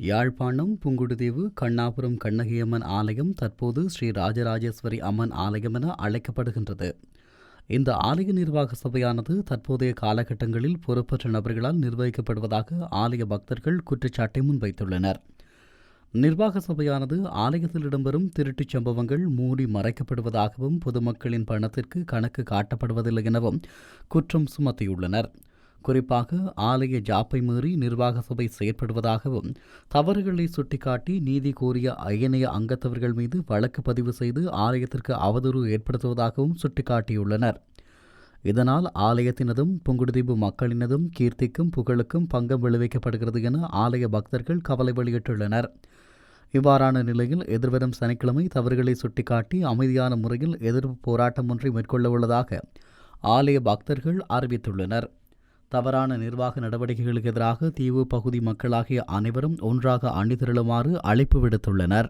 யாழ்ப்பாணம் புங்குடுதீவு கண்ணாபுரம் கண்ணகியம்மன் ஆலயம் தற்போது ஸ்ரீ ராஜராஜேஸ்வரி அம்மன் ஆலயம் என அழைக்கப்படுகின்றது. இந்த ஆலய நிர்வாக சபையானது தற்போதைய காலகட்டங்களில் பொறுப்பற்ற நபர்களால் நிர்வகிக்கப்படுவதாக ஆலய பக்தர்கள் குற்றச்சாட்டை முன்வைத்துள்ளனர். நிர்வாக சபையானது ஆலயத்தில் இடம்பெறும் திருட்டுச் சம்பவங்கள் மூடி மறைக்கப்படுவதாகவும் பொதுமக்களின் பணத்திற்கு கணக்கு காட்டப்படுவதில்லை எனவும் குற்றம் சுமத்தியுள்ளனர். குறிப்பாக ஆலய ஜாப்பை மீறி நிர்வாக சபை செயற்படுவதாகவும் தவறுகளை சுட்டிக்காட்டி நீதி கோரிய அயனைய அங்கத்தவர்கள் மீது வழக்கு பதிவு செய்து ஆலயத்திற்கு அவதூறு ஏற்படுத்துவதாகவும் சுட்டிக்காட்டியுள்ளனர். இதனால் ஆலயத்தினதும் புங்குடுதீவு மக்களினதும் கீர்த்திக்கும் புகழுக்கும் பங்கம் விளைவிக்கப்படுகிறது என ஆலய பக்தர்கள் கவலை வெளியிட்டுள்ளனர். இவ்வாறான நிலையில் எதிர்வரும் சனிக்கிழமை தவறுகளை சுட்டிக்காட்டி அமைதியான முறையில் எதிர்ப்பு போராட்டம் ஒன்றை மேற்கொள்ள உள்ளதாக ஆலய பக்தர்கள் அறிவித்துள்ளனர். தவறான நிர்வாக நடவடிக்கைகளுக்கு எதிராக தீவு பகுதி மக்களாகிய அனைவரும் ஒன்றாக அணிதிரளுமாறு அழைப்பு விடுத்துள்ளனர்.